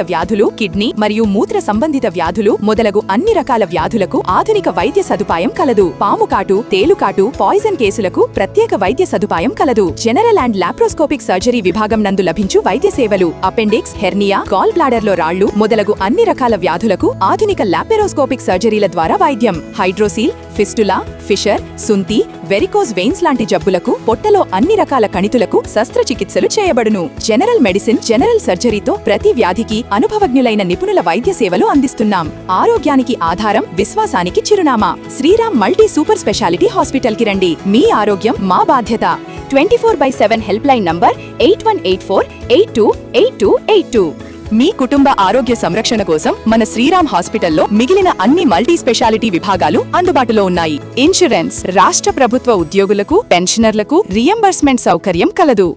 వ్యాధులు కిడ్నీ మరియు మూత్ర సంబంధిత వ్యాధులు మొదలగు అన్ని రకాల వ్యాధులకు ఆధునిక వైద్య సదుపాయం కలదు. పాముకాటు తేలుకాటు పాయిజన్ కేసులకు ప్రత్యేక వైద్య సదుపాయం కలదు. జనరల్ అండ్ లాప్రోస్కోపిక్ సర్జరీ విభాగం నందు లభించు వైద్య సేవలు అపెండిక్స్ హెర్నియా గాల్ బ్లాడర్లో రాళ్ళు మొదలగు అన్ని రకాల వ్యాధులకు ఆధునిక లాపెరోస్కోపిక్ సర్జరీల ద్వారా వైద్యం. హైడ్రోసీల్ ఫిస్టులా ఫిషర్ సుంతి వెరికోజ్ వెయిన్స్ లాంటి జబ్బులకు పొట్టలో అన్ని రకాల కణితులకు శస్త్రచికిత్సలు చేయబడును. జనరల్ మెడిసిన్ జనరల్ సర్జరీతో ప్రతి వ్యాధికి అనుభవజ్ఞులైన నిపుణుల వైద్య సేవలు అందిస్తున్నాం. ఆరోగ్యానికి ఆధారం విశ్వాసానికి చిరునామా. శ్రీరామ్ మల్టీ సూపర్ స్పెషాలిటీ హాస్పిటల్కి రండి. మీ ఆరోగ్యం మా బాధ్యత. Twenty four by seven helpline number eight one eight four eight two eight two eight two. మీ కుటుంబ ఆరోగ్య సంరక్షణ కోసం మన శ్రీరామ్ హాస్పిటల్లో మిగిలిన అన్ని మల్టీ స్పెషాలిటీ విభాగాలు అందుబాటులో ఉన్నాయి. ఇన్సూరెన్స్ రాష్ట్ర ప్రభుత్వ ఉద్యోగులకు పెన్షనర్లకు రియంబర్స్మెంట్ సౌకర్యం కలదు.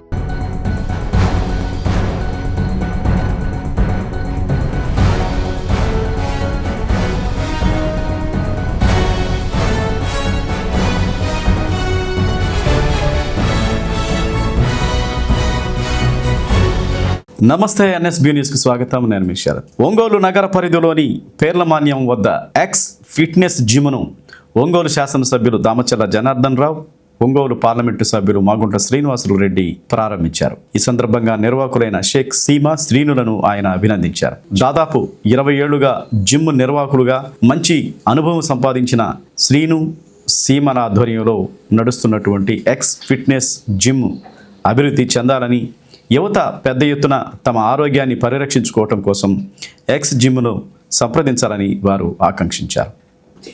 నమస్తే ఎన్ఎస్బి న్యూస్కు స్వాగతం. నేను మీ శరత్. ఒంగోలు నగర పరిధిలోని పేర్లమాన్యం వద్ద ఎక్స్ ఫిట్నెస్ జిమ్ను ఒంగోలు శాసనసభ్యులు దామచల్ల జనార్దన్ రావు ఒంగోలు పార్లమెంటు సభ్యులు మాగుంట శ్రీనివాసులు రెడ్డి ప్రారంభించారు. ఈ సందర్భంగా నిర్వాహకులైన షేక్ సీమా శ్రీనులను ఆయన అభినందించారు. దాదాపు ఇరవై ఏళ్ళుగా జిమ్ నిర్వాహకులుగా మంచి అనుభవం సంపాదించిన శ్రీను సీమల ఆధ్వర్యంలో నడుస్తున్నటువంటి ఎక్స్ ఫిట్నెస్ జిమ్ అభివృద్ధి చెందాలని యువత పెద్ద ఎత్తున తమ ఆరోగ్యాన్ని పరిరక్షించుకోవటం కోసం ఎక్స్ జిమ్ను సంప్రదించాలని వారు ఆకాంక్షించారు.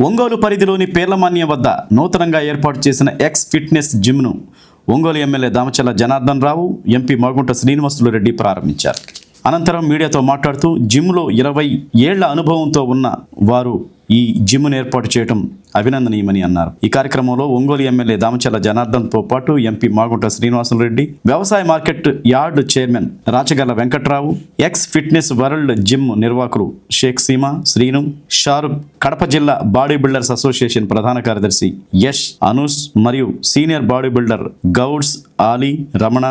ఒంగోలు పరిధిలోని పేర్లమాన్యం వద్ద నూతనంగా ఏర్పాటు చేసిన ఎక్స్ ఫిట్నెస్ జిమ్ను ఒంగోలు ఎమ్మెల్యే దామచల్ల జనార్దన్ రావు ఎంపీ మాగుంట శ్రీనివాసులు రెడ్డి ప్రారంభించారు. అనంతరం మీడియాతో మాట్లాడుతూ జిమ్లో ఇరవై ఏళ్ళ అనుభవంతో ఉన్న వారు ఈ జిమ్ను ఏర్పాటు చేయడం అభినందనీయమని అన్నారు. ఈ కార్యక్రమంలో ఒంగోలు ఎమ్మెల్యే దామచల్ల జనార్దన్తో పాటు ఎంపీ మాగుంట శ్రీనివాసరెడ్డి వ్యవసాయ market yard chairman Rachagalla Venkatrao X fitness world gym నిర్వాహకులు షేక్ సీమా శ్రీను షారుఖ్ కడప జిల్లా బాడీ బిల్డర్స్ అసోసియేషన్ ప్రధాన కార్యదర్శి యష్ అనూస్ మరియు సీనియర్ బాడీ బిల్డర్ గౌడ్స్ ఆలీ రమణ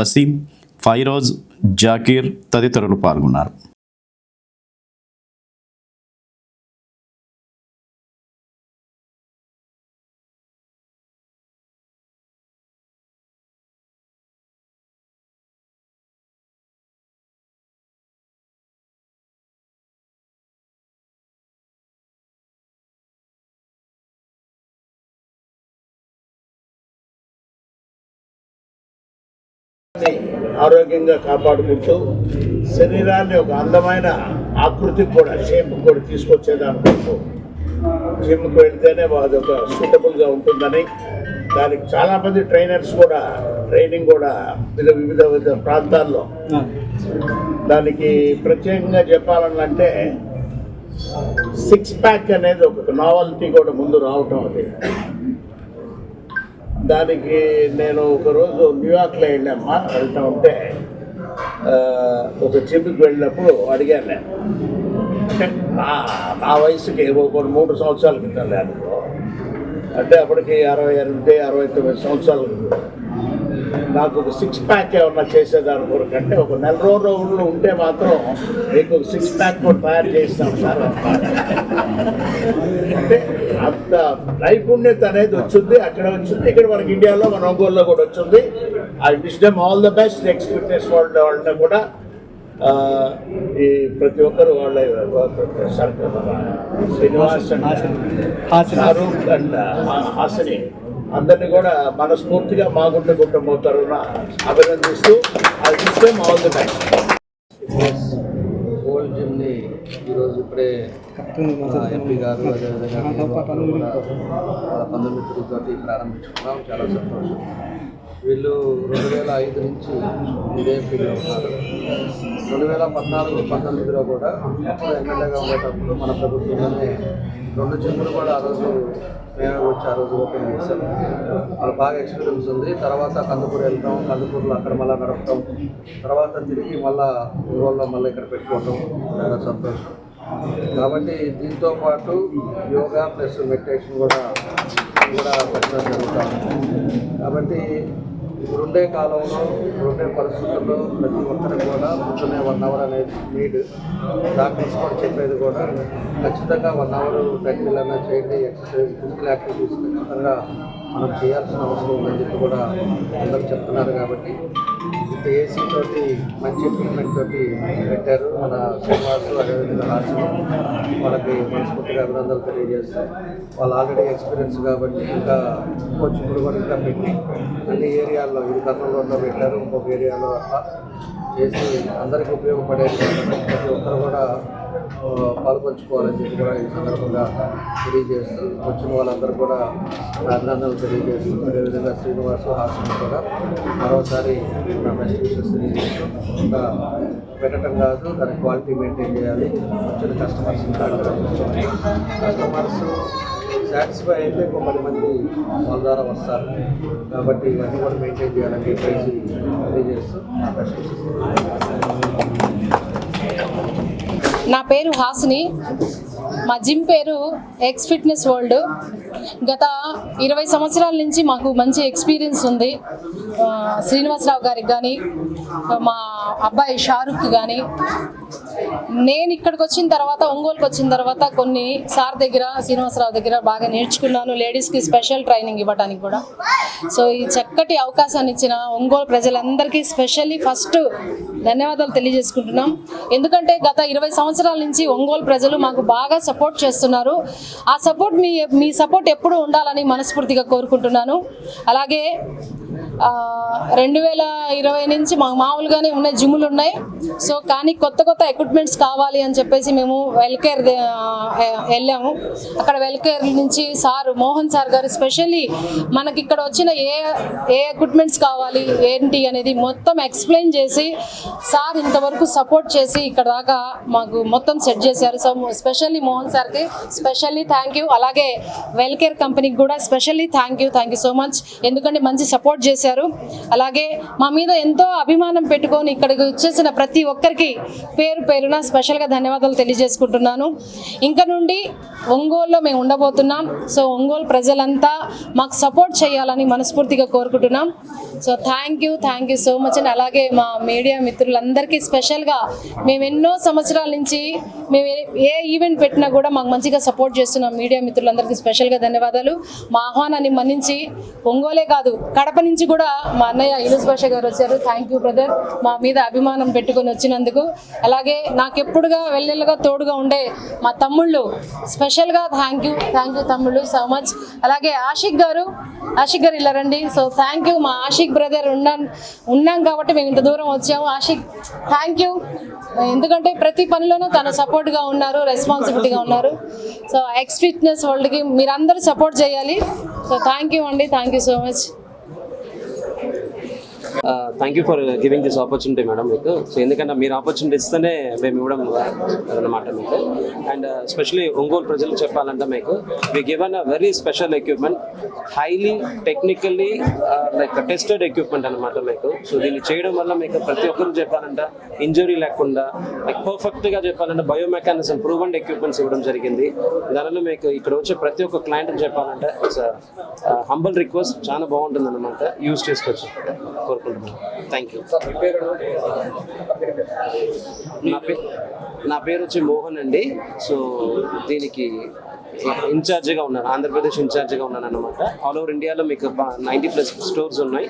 వసీం ఫైరోజ్ జాకీర్ తదితరులు పాల్గొన్నారు. ఆరోగ్యంగా కాపాడుకుంటూ శరీరాన్ని ఒక అందమైన ఆకృతికి కూడా షేప్ కూడా తీసుకొచ్చేదానికి జిమ్కి వెళ్తేనే అదొక సూటబుల్గా ఉంటుందని దానికి చాలామంది ట్రైనర్స్ కూడా ట్రైనింగ్ కూడా వివిధ వివిధ వివిధ ప్రాంతాల్లో. దానికి ప్రత్యేకంగా చెప్పాలంటే సిక్స్ ప్యాక్ అనేది ఒక నావల్టీ కూడా ముందు రావటం అది. దానికి నేను ఒకరోజు న్యూయార్క్లో వెళ్ళామ్మా వెళ్తా ఉంటే ఒక జిమ్కి వెళ్ళినప్పుడు అడిగాను నేను. అంటే నా నా వయసుకి ఒక మూడు సంవత్సరాల క్రితం లేదు అంటే అప్పటికి అరవై ఎనిమిది అరవై తొమ్మిది సంవత్సరాలు నాకు ఒక సిక్స్ ప్యాక్ ఏమన్నా చేసేదాని కొరకంటే ఒక నెల రోజులు ఉంటే మాత్రం మీకు ఒక సిక్స్ ప్యాక్ కూడా తయారు చేస్తాం సార్ అంటే అంత నైపుణ్యత అనేది వచ్చింది అక్కడ వచ్చింది ఇక్కడ మనకి ఇండియాలో మన ఒంగోలులో కూడా వచ్చింది. I wish them all the best next fitness world వాళ్ళని కూడా ఈ ప్రతి ఒక్కరు వాళ్ళ శ్రీనివాస్ అండ్ షారూక్ అండ్ హాసిని. అందరినీ కూడా మనస్ఫూర్తిగా మాగుంట కుటుంబం తరఫున అభినందిస్తూ I wish them all the best old జిమ్ని ఈరోజు ఇప్పుడే ఎంపీ గారు అదేవిధంగా వాళ్ళ బంధుమిత్రులతో ప్రారంభించుకున్నాం. చాలా సంతోషం. వీళ్ళు రెండు వేల ఐదు నుంచి ఇదే ఫీల్డ్లో ఉన్నారు. రెండు వేల పద్నాలుగు పంతొమ్మిదిలో కూడా ఎమ్మెల్యేగా ఉండేటప్పుడు మన ప్రభుత్వంలోనే రెండు జిమ్లు కూడా ఆ రోజు మేమే వచ్చి ఆ రోజు ఓపెన్ చేశాం వాళ్ళు బాగా ఎక్స్పీరియన్స్ ఉంది. తర్వాత కందుకూరు వెళ్తాం కందుకూరులో అక్కడ మళ్ళీ నడపటం తర్వాత తిరిగి మళ్ళీ ఊళ్ళో మళ్ళీ ఇక్కడ పెట్టుకోవటం చాలా సంతోషం. కాబట్టి దీంతో పాటు యోగా ప్లస్ మెడిటేషన్ కూడా కూడా పెట్టడం జరుగుతాం కాబట్టి ఇప్పుడుండే కాలంలో ఇప్పుడుండే పరిస్థితుల్లో ప్రతి ఒక్కరికి కూడా కూర్చునే వన్ అవర్ అనేది నీడ్ డాక్టర్స్ కూడా చెప్పేది కూడా ఖచ్చితంగా వన్ అవర్ ట్రెడ్మిల్ అన్నా చేయండి ఎక్సర్సైజ్ ఫిజికల్ యాక్టివిటీస్ ఖచ్చితంగా మనం చేయాల్సిన అవసరం ఉందని చెప్పి కూడా అందరూ చెప్తున్నారు కాబట్టి ఇంత ఏసీ తోటి మంచి ఎక్విప్మెంట్ తోటి పెట్టారు. మన శ్రీనివాసు అదేవిధంగా రాసిన వాళ్ళకి మనస్ఫూర్తిగా అభినందనలు తెలియజేస్తాం వాళ్ళు ఆల్రెడీ ఎక్స్పీరియన్స్ కాబట్టి ఇంకా కొంచెం ఇప్పుడు కూడా ఇంకా పెట్టి అన్ని ఏరియాల్లో ఇది కర్నూలు రోడ్లో పెట్టారు. ఇంకొక ఏరియాలో అట్లా చేసి అందరికీ ఉపయోగపడే ప్రతి ఒక్కరు కూడా పాల్పంచుకోవాలని చెప్పి కూడా ఈ సందర్భంగా తెలియజేస్తూ వచ్చిన వాళ్ళందరూ కూడా అభినందనలు తెలియజేస్తూ అదేవిధంగా శ్రీనివాసు హాస్టల్ కూడా మరోసారి నా బెస్ట్ విషెస్ తెలియజేస్తూ ఇంకా పెట్టడం కాదు దాని క్వాలిటీ మెయింటైన్ చేయాలి. వచ్చిన కస్టమర్స్ కస్టమర్స్ సాటిస్ఫై అయితే ఒక పది మంది వాళ్ళ ద్వారా వస్తారు. కాబట్టి ఇవన్నీ కూడా మెయింటైన్ చేయాలని చెప్పేసి తెలియజేస్తూ నా బెస్ట్ విషెస్ నా పేరు హాసిని. మా జిమ్ పేరు ఎక్స్ ఫిట్నెస్ వరల్డ్ గత ఇరవై సంవత్సరాల నుంచి మాకు మంచి ఎక్స్పీరియన్స్ ఉంది. శ్రీనివాసరావు గారికి కానీ మా అబ్బాయి షారుఖ్ కానీ నేను ఇక్కడికి వచ్చిన తర్వాత ఒంగోలుకి వచ్చిన తర్వాత కొన్ని సార్ దగ్గర శ్రీనివాసరావు దగ్గర బాగా నేర్చుకున్నాను. లేడీస్కి స్పెషల్ ట్రైనింగ్ ఇవ్వడానికి కూడా. సో ఈ చక్కటి అవకాశాన్ని ఇచ్చిన ఒంగోలు ప్రజలందరికీ స్పెషల్లీ ఫస్ట్ ధన్యవాదాలు తెలియజేసుకుంటున్నాం. ఎందుకంటే గత ఇరవై సంవత్సరాల నుంచి ఒంగోలు ప్రజలు మాకు బాగా సపోర్ట్ చేస్తున్నారు. ఆ సపోర్ట్ మీ మీ సపోర్ట్ ఎప్పుడూ ఉండాలని మనస్ఫూర్తిగా కోరుకుంటున్నాను. అలాగే రెండు వేల ఇరవై నుంచి మా మామూలుగానే ఉన్న జిమ్లు ఉన్నాయి. సో కానీ కొత్త కొత్త ఎక్విప్మెంట్స్ కావాలి అని చెప్పేసి మేము వెల్కేర్ వెళ్ళాము. అక్కడ వెల్కేర్ నుంచి సార్ మోహన్ సార్ గారు స్పెషల్లీ మనకి ఇక్కడ వచ్చిన ఏ ఏ ఎక్విప్మెంట్స్ కావాలి ఏంటి అనేది మొత్తం ఎక్స్ప్లెయిన్ చేసి సార్ ఇంతవరకు సపోర్ట్ చేసి ఇక్కడ దాకా మాకు మొత్తం సెట్ చేశారు. సో స్పెషల్లీ మోహన్ సార్కి స్పెషల్లీ థ్యాంక్ యూ అలాగే వెల్కేర్ కంపెనీకి కూడా specially thank you thank you so much ఎందుకంటే మంచి సపోర్ట్ చేశారు. అలాగే మా మీద ఎంతో అభిమానం పెట్టుకొని ఇక్కడికి వచ్చేసిన ప్రతి ప్రతి ఒక్కరికి పేరు పేరున స్పెషల్గా ధన్యవాదాలు తెలియజేసుకుంటున్నాను. ఇంకా నుండి ఒంగోలులో మేము ఉండబోతున్నాం. సో ఒంగోలు ప్రజలంతా మాకు సపోర్ట్ చేయాలని మనస్ఫూర్తిగా కోరుకుంటున్నాం. So thank you thank you so much. And అలాగే మా మీడియా మిత్రులందరికీ స్పెషల్గా మేము ఎన్నో సంవత్సరాల నుంచి మేము ఏ- ఈవెంట్ పెట్టినా కూడా మాకు మంచిగా సపోర్ట్ చేస్తున్న. మీడియా మిత్రులందరికీ స్పెషల్గా ధన్యవాదాలు. మా ఆహ్వానాన్ని మన్నించి ఒంగోలే కాదు కడప నుంచి కూడా మా అన్నయ్య ఇలుస్ భాష గారు వచ్చారు. Thank you brother. మా మీద అభిమానం పెట్టుకొని వచ్చినందుకు. అలాగే నాకు ఎప్పుడుగా వెళ్ళెళ్ళగా తోడుగా ఉండే మా తమ్ముళ్ళు స్పెషల్గా థ్యాంక్ యూ థ్యాంక్ యూ తమ్ముళ్ళు సో మచ్ అలాగే ఆషిక్ గారు ఆషిక్ గారు ఇలా రండి. సో థ్యాంక్ యూ మా ఆషిక్ బ్రదర్ ఉన్నాం ఉన్నాం కాబట్టి మేము ఇంత దూరం వచ్చాము. ఆషిక్ థ్యాంక్ యూ ఎందుకంటే ప్రతి పనిలోనూ తను సపోర్ట్గా ఉన్నారు రెస్పాన్సిబిలిటీగా ఉన్నారు. సో ఎక్స్ ఫిట్నెస్ వరల్డ్కి మీరందరూ సపోర్ట్ చేయాలి. సో థ్యాంక్ యూ అండి. Thank you so much thank you for giving this opportunity madam మీకు. సో ఎందుకంటే మీరు ఆపర్చునిటీ ఇస్తేనే మేము ఇవ్వడం అనమాట మీకు. అండ్ స్పెషలీ uh, ఒంగోలు ప్రజలు చెప్పాలంటే మీకు we given a very special equipment highly technically like tested equipment అనమాట మీకు. సో దీన్ని చేయడం వల్ల మీకు ప్రతి ఒక్కరు చెప్పాలంటే ఇంజరీ లేకుండా లైక్ పర్ఫెక్ట్గా చెప్పాలంటే బయోమెకానిజం ప్రూవెంట్ ఎక్విప్మెంట్స్ ఇవ్వడం జరిగింది. దానిలో మీకు ఇక్కడ వచ్చే ప్రతి ఒక్క క్లయింట్కి చెప్పాలంటే ఇట్స్ హంబల్ రిక్వెస్ట్ చాలా బాగుంటుంది అనమాట యూజ్ చేసుకోవచ్చు. కోరుకుంటున్నాను. థ్యాంక్ యూ నా పేరు? నా పేరు వచ్చి మోహన్ అండి. సో దీనికి ఇన్ఛార్జిగా ఉన్నాను. ఆంధ్రప్రదేశ్ ఇన్ఛార్జిగా ఉన్నాను అనమాట ఆల్ ఓవర్ ఇండియాలో మీకు నైంటీ ప్లస్ స్టోర్స్ ఉన్నాయి.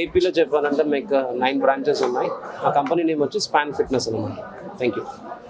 ఏపీలో చెప్పాలంటే మీకు నైన్ బ్రాంచెస్ ఉన్నాయి. ఆ కంపెనీ నేమ్ వచ్చి స్పాన్ ఫిట్నెస్ అనమాట థ్యాంక్ యూ